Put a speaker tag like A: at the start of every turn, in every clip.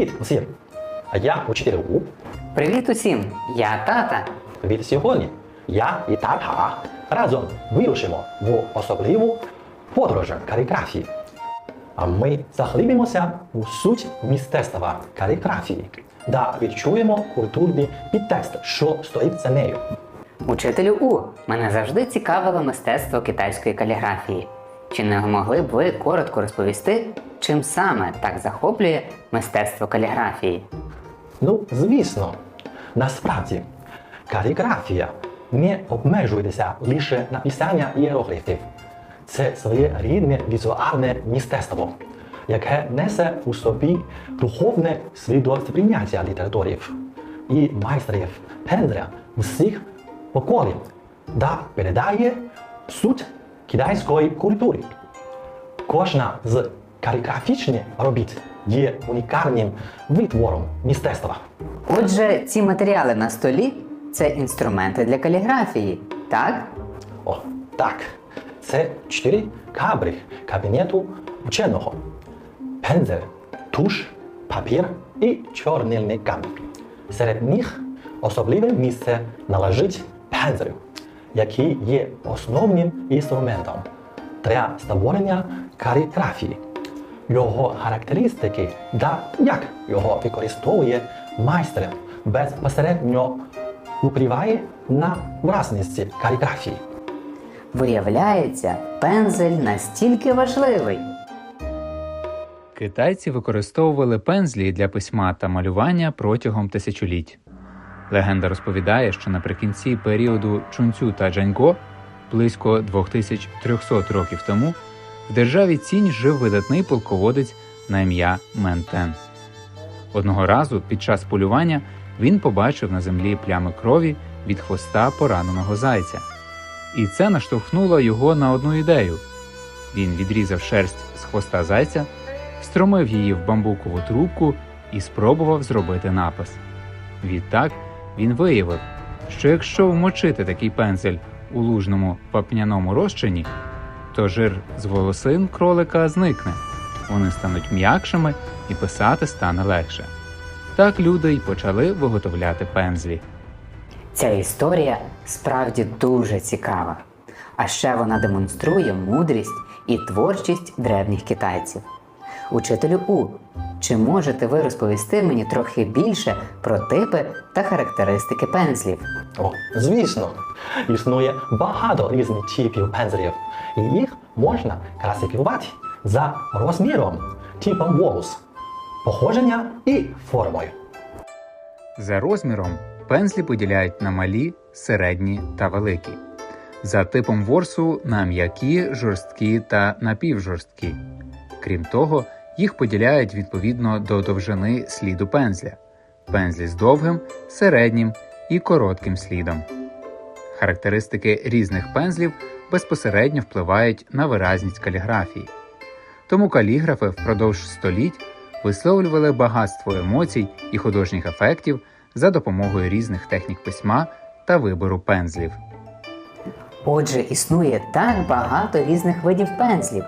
A: Привіт усім! А я учитель У.
B: Привіт усім! Я тата.
A: Від сьогодні я і тата разом вирушимо в особливу подорож каліграфії. А ми заглибимося у суть мистецтва каліграфії та відчуємо культурний підтекст, що стоїть за нею.
B: Учителю У, мене завжди цікавило мистецтво китайської каліграфії. Чи не могли б ви коротко розповісти, чим саме так захоплює мистецтво каліграфії?
A: Ну, звісно, насправді каліграфія не обмежується лише написання іерогліфів. Це своєрідне візуальне мистецтво, яке несе у собі духовне свідосприйняття літераторів і майстрів пензля всіх поколінь та передає суть китайської культури. Кожна з каліграфічних робіт є унікальним витвором мистецтва.
B: Отже, ці матеріали на столі це інструменти для каліграфії, так?
A: О, так. Це чотири кабри кабінету ученого. Пензель, туш, папір і чорнильник. Серед них особливе місце належить пензелю, який є основним інструментом для створення каліграфії. Його характеристики та як його використовує майстер безпосередньо впливає на власність каліграфії.
B: Виявляється, пензель настільки важливий.
C: Китайці використовували пензлі для письма та малювання протягом тисячоліть. Легенда розповідає, що наприкінці періоду Чунцю та Джаньго, близько 2300 років тому, в державі Цінь жив видатний полководець на ім'я Ментен. Одного разу під час полювання він побачив на землі плями крові від хвоста пораненого зайця. І це наштовхнуло його на одну ідею. Він відрізав шерсть з хвоста зайця, встромив її в бамбукову трубку і спробував зробити напис. Відтак він виявив, що якщо вмочити такий пензель у лужному вапняному розчині, то жир з волосин кролика зникне, вони стануть м'якшими і писати стане легше. Так люди й почали виготовляти пензлі.
B: Ця історія справді дуже цікава. А ще вона демонструє мудрість і творчість древніх китайців. Учителю У, чи можете ви розповісти мені трохи більше про типи та характеристики пензлів?
A: О, звісно, існує багато різних типів пензлів, і їх можна класифікувати за розміром, типом волос, походження і формою.
C: За розміром пензлі поділяють на малі, середні та великі. За типом ворсу на м'які, жорсткі та напівжорсткі. Крім того, їх поділяють відповідно до довжини сліду пензля. Пензлі з довгим, середнім і коротким слідом. Характеристики різних пензлів безпосередньо впливають на виразність каліграфії. Тому каліграфи впродовж століть висловлювали багатство емоцій і художніх ефектів за допомогою різних технік письма та вибору пензлів.
B: Отже, існує так багато різних видів пензлів.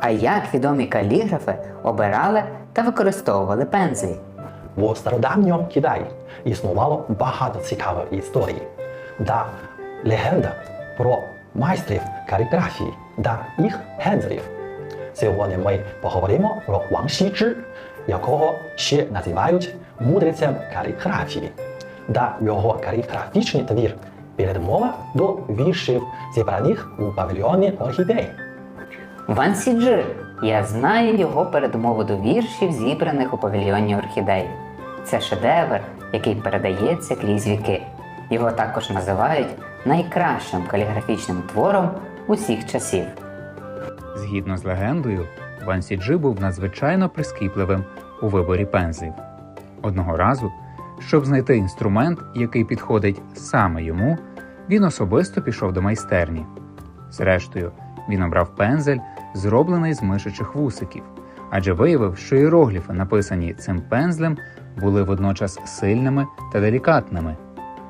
B: А як відомі каліграфи обирали та використовували пензлі?
A: В стародавньому Китаї існувало багато цікавих історій та легенда про майстрів каліграфії та їх пензлів. Сьогодні ми поговоримо про Ван Січжи, якого ще називають мудрецем каліграфії, та його каліграфічний твір передмова до віршів, зібраних у павільйоні орхідей.
B: Ван Сіджи. Я знаю його передмову до віршів, зібраних у павільйоні орхідей. Це шедевр, який передається крізь віки. Його також називають найкращим каліграфічним твором усіх часів.
C: Згідно з легендою, Ван Сіджи був надзвичайно прискіпливим у виборі пензлів. Одного разу, щоб знайти інструмент, який підходить саме йому, він особисто пішов до майстерні. Зрештою, він обрав пензель, зроблений з мишачих вусиків, адже виявив, що іерогліфи, написані цим пензлем, були водночас сильними та делікатними.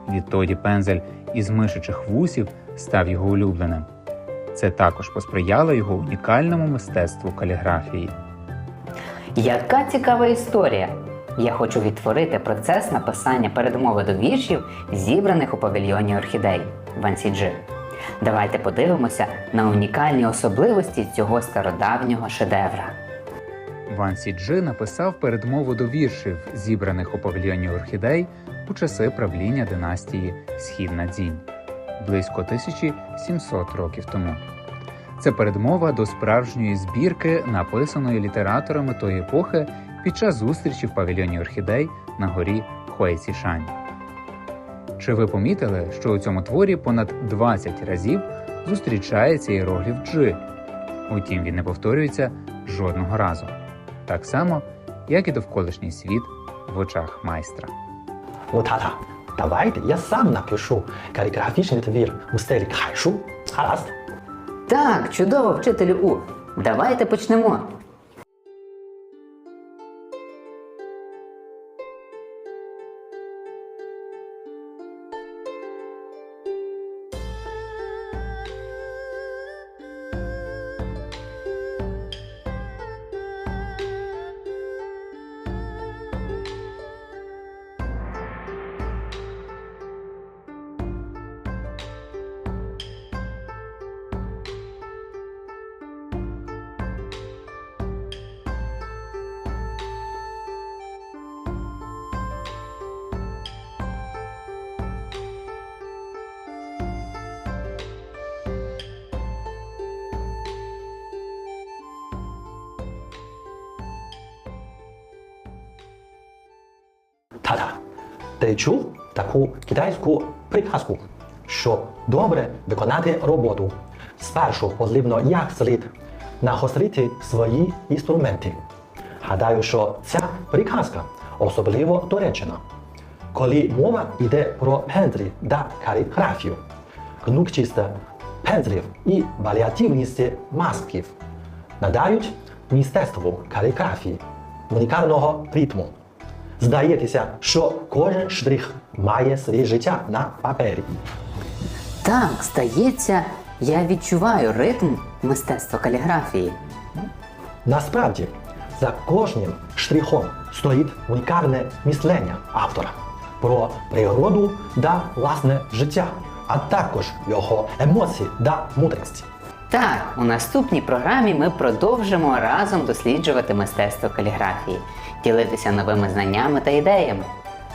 C: Відтоді пензель із мишачих вусів став його улюбленим. Це також посприяло його унікальному мистецтву каліграфії.
B: Яка цікава історія! Я хочу відтворити процес написання передмови до віршів, зібраних у павільйоні орхідей Вансіджи. Давайте подивимося на унікальні особливості цього стародавнього шедевра.
C: Ван Сіджи написав передмову до віршів, зібраних у павільйоні орхідей у часи правління династії Східна Дзінь близько 1700 років тому. Це передмова до справжньої збірки, написаної літераторами тої епохи під час зустрічі в павільйоні орхідей на горі Хуейцішань. Чи ви помітили, що у цьому творі понад 20 разів зустрічається іерогліф Джи? Утім, він не повторюється жодного разу, так само, як і довколишній світ в очах майстра.
A: Ну, тата, давайте я сам напишу каліграфічний твір у стилі кайшу. Гаразд.
B: Так, чудово, вчителю У. Давайте почнемо.
A: Тата, ти чув таку китайську приказку, щоб добре виконати роботу. Спершу потрібно як слід нагострити свої інструменти. Гадаю, що ця приказка особливо доречена. Коли мова йде про пензлі та каліграфію, гнучкість пензлів і варіативність масків надають мистецтву каліграфії унікального ритму. Здається, що кожен штрих має своє життя на папері.
B: Так, здається, я відчуваю ритм мистецтва каліграфії.
A: Насправді, за кожним штрихом стоїть унікальне мислення автора про природу та власне життя, а також його емоції та мудрість.
B: Так, у наступній програмі ми продовжимо разом досліджувати мистецтво каліграфії, ділитися новими знаннями та ідеями.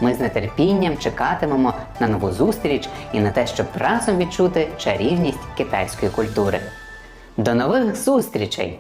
B: Ми з нетерпінням чекатимемо на нову зустріч і на те, щоб разом відчути чарівність китайської культури. До нових зустрічей!